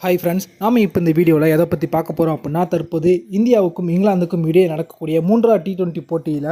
Hi friends நாம் இப்போ இந்த வீடியோவில் எதை பற்றி பார்க்க போகிறோம் அப்படின்னா தற்போது இந்தியாவுக்கும் இங்கிலாந்துக்கும் இடையே நடக்கக்கூடிய மூன்றாவது டி டுவெண்ட்டி போட்டியில்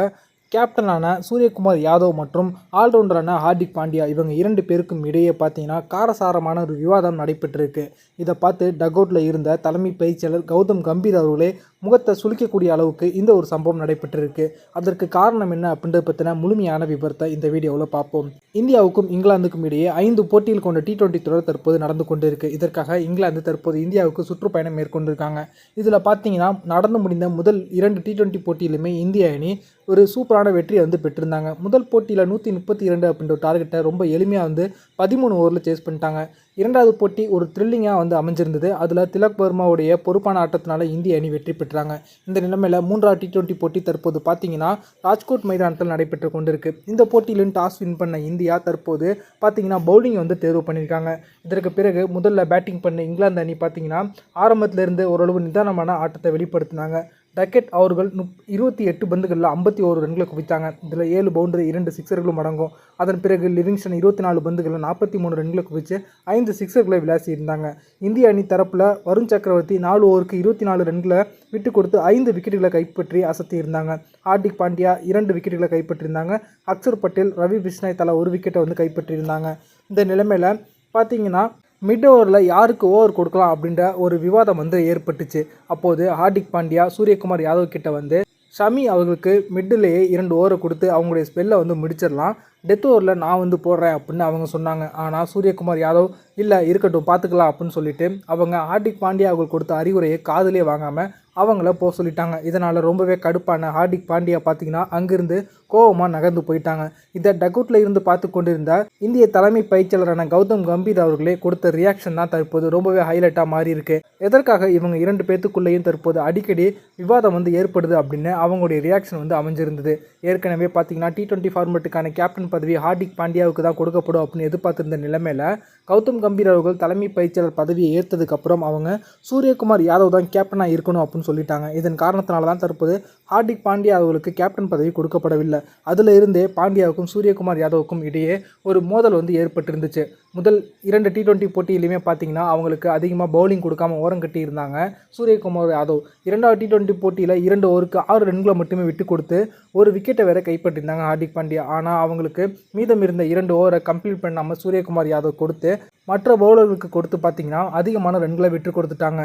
கேப்டனான சூரியகுமார் யாதவ் மற்றும் ஆல்ரவுண்டரான ஹார்திக் பாண்டியா இவங்க இரண்டு பேருக்கும் இடையே பார்த்தீங்கன்னா காரசாரமான ஒரு விவாதம் நடைபெற்றிருக்கு. இதை பார்த்து டகவுட்டில் இருந்த தலைமை பயிற்சியாளர் கௌதம் கம்பீர் அவர்களே முகத்தை சுளிக்கக்கூடிய அளவுக்கு இந்த ஒரு சம்பவம் நடைபெற்றிருக்கு. அதற்கு காரணம் என்ன அப்படின்றத பற்றின முழுமையான விபரத்தை இந்த வீடியோவில் பார்ப்போம். இந்தியாவுக்கும் இங்கிலாந்துக்கும் இடையே ஐந்து போட்டியில் கொண்ட டி டுவெண்ட்டி தொடர் தற்போது நடந்து கொண்டிருக்கு. இதற்காக இங்கிலாந்து தற்போது இந்தியாவுக்கு சுற்றுப்பயணம் மேற்கொண்டிருக்காங்க. இதில் பார்த்தீங்கன்னா நடந்து முடிந்த முதல் இரண்டு டி டுவெண்ட்டி போட்டியிலுமே இந்திய அணி ஒரு சூப்பரான வெற்றியை வந்து பெற்றிருந்தாங்க. முதல் போட்டியில் நூற்றி முப்பத்தி இரண்டு அப்படின்ற டார்கெட்டை ரொம்ப எளிமையாக வந்து பதிமூணு ஓவரில் சேஸ் பண்ணிட்டாங்க. இரண்டாவது போட்டி ஒரு த்ரில்லிங்காக வந்து அமைஞ்சிருந்தது. அதில் திலக் வர்மாவுடைய பொறுப்பான ஆட்டத்தினால இந்திய அணி வெற்றி பெற்று பெற்றாங்க இந்த நிலைமையில் மூன்றாவது டி டுவெண்ட்டி போட்டி தற்போது பார்த்தீங்கன்னா ராஜ்கோட் மைதானத்தில் நடைபெற்று கொண்டிருக்கு. இந்த போட்டியிலும் டாஸ் வின் பண்ண இந்தியா தற்போது பார்த்தீங்கன்னா பவுலிங் வந்து தேர்வு பண்ணியிருக்காங்க. இதற்கு பிறகு முதல்ல பேட்டிங் பண்ண இங்கிலாந்து அணி பார்த்தீங்கன்னா ஆரம்பத்திலிருந்து ஓரளவு நிதானமான ஆட்டத்தை வெளிப்படுத்தினாங்க. டக்கெட் அவர்கள் முப் இருபத்தி எட்டு பந்துகளில் ஐம்பத்தி ஒரு ரன்களை குவித்தாங்க. இதில் ஏழு பவுண்டரி இரண்டு சிக்ஸர்களும் அடங்கும். அதன் பிறகு லிவிங்ஸ்டன் இருபத்தி நாலு பந்துகளில் நாற்பத்தி மூணு ரன்களை குவித்து ஐந்து சிக்ஸர்களை விளாசி இருந்தாங்க இந்திய அணி தரப்பில் வருண் சக்கரவர்த்தி நாலு ஓவருக்கு இருபத்தி நாலு ரன்களை விட்டு கொடுத்து ஐந்து விக்கெட்டுகளை கைப்பற்றி அசத்தி இருந்தாங்க ஹார்திக் பாண்டியா இரண்டு விக்கெட்டுகளை கைப்பற்றியிருந்தாங்க. அக்சர் பட்டேல் ரவி பிஷ்ணாய் தலா ஒரு விக்கெட்டை வந்து கைப்பற்றியிருந்தாங்க. இந்த நிலைமையில் பார்த்தீங்கன்னா மிட் ஓவரில் யாருக்கு ஓவர் கொடுக்கலாம் அப்படின்ற ஒரு விவாதம் வந்து ஏற்பட்டுச்சு. அப்போது ஹார்திக் பாண்டியா சூரியகுமார் யாதவ் கிட்ட வந்து ஷமி அவர்களுக்கு மிட்டிலேயே இரண்டு ஓவரை கொடுத்து அவங்களுடைய ஸ்பெல்லை வந்து முடிச்சிடலாம். டெத் ஓவரில் நான் வந்து போடுறேன் அப்படின்னு அவங்க சொன்னாங்க. ஆனால் சூரியகுமார் யாதவ் இல்லை இருக்கட்டும் பார்த்துக்கலாம் அப்படின்னு சொல்லிட்டு அவங்க ஹார்திக் பாண்டியா அவர்கள் கொடுத்த அறிவுரையை காதலே வாங்காமல் அவங்கள போக சொல்லிட்டாங்க. இதனால் ரொம்பவே கடுப்பான ஹார்திக் பாண்டியா பார்த்தீங்கன்னா அங்கிருந்து கோவமாக நகர்ந்து போயிட்டாங்க. இதை டக்அவுட்டில் இருந்து பார்த்து கொண்டிருந்த இந்திய தலைமை பயிற்சியாளரான கௌதம் கம்பீர் அவர்களே கொடுத்த ரியாக்ஷன் தான் தற்போது ரொம்பவே ஹைலைட்டாக மாறி இருக்கு. எதற்காக இவங்க இரண்டு பேத்துக்குள்ளேயும் தற்போது அடிக்கடி விவாதம் வந்து ஏற்படுது அப்படின்னு அவங்களுடைய ரியாக்ஷன் வந்து அமைஞ்சிருந்தது. ஏற்கனவே பார்த்தீங்கன்னா டி டுவெண்ட்டி ஃபார்மெட்டுக்கான கேப்டன் பதவி ஹார்திக் பாண்டியாவுக்கு தான் கொடுக்கப்படும் அப்படின்னு எதிர்பார்த்திருந்த நிலைமையில் கௌதம் கம்பீர் அவர்கள் தலைமை பயிற்சியாளர் பதவியை ஏற்றதுக்கப்புறம் அவங்க சூரியகுமார் யாதவ் தான் கேப்டனாக இருக்கணும் அப்படின்னு சொல்லிட்டாங்க. இதன் காரணத்தினால தான் தற்போது ஹார்திக் பாண்டியா அவர்களுக்கு கேப்டன் பதவி கொடுக்கப்படவில்லை. அதில் இருந்தே பாண்டியாவுக்கும் சூரியகுமார் யாதவுக்கும் இடையே ஒரு மோதல் வந்து ஏற்பட்டிருந்துச்சு. முதல் இரண்டு டி டுவெண்ட்டி போட்டியிலையுமே பார்த்தீங்கன்னா அவங்களுக்கு அதிகமாக பவுலிங் கொடுக்காம ஓரம் கட்டி இருந்தாங்க சூரியகுமார் யாதவ். இரண்டாவது டி டுவெண்ட்டி போட்டியில் இரண்டு ஓவருக்கு ஆறு ரன்களை மட்டுமே விட்டு கொடுத்து ஒரு விக்கெட்டை வேற கைப்பற்றிருந்தாங்க ஹார்திக் பாண்டியா. ஆனால் அவங்களுக்கு மீதம் இருந்த இரண்டு ஓவரை கம்ப்ளீட் பண்ணாமல் சூரியகுமார் யாதவ் கொடுத்து மற்ற பவுலர்களுக்கு கொடுத்து பார்த்தீங்கன்னா அதிகமான ரன்களை விட்டு கொடுத்துட்டாங்க.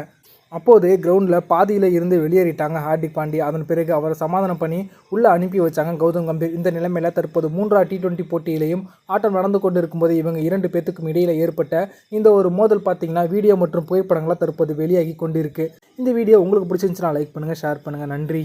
அப்போது கிரவுண்டில் பாதியில் இருந்து வெளியேறிட்டாங்க ஹார்திக் பாண்டியா அதன் பிறகு அவரை சமாதானம் பண்ணி உள்ளே அனுப்பி வச்சாங்க கௌதம் கம்பீர். இந்த நிலைமையில் தற்போது மூன்றாவது டி டுவெண்ட்டி போட்டியிலையும் ஆட்டம் நடந்து கொண்டு இருக்கும்போது இவங்க இரண்டு பேத்துக்கும் இடையில் ஏற்பட்ட இந்த ஒரு மோதல் பார்த்தீங்கன்னா வீடியோ மற்றும் புகைப்படங்களாக தற்போது வெளியாகி கொண்டிருக்கு. இந்த வீடியோ உங்களுக்கு பிடிச்சிருந்துச்சுன்னா லைக் பண்ணுங்கள் ஷேர் பண்ணுங்கள் நன்றி.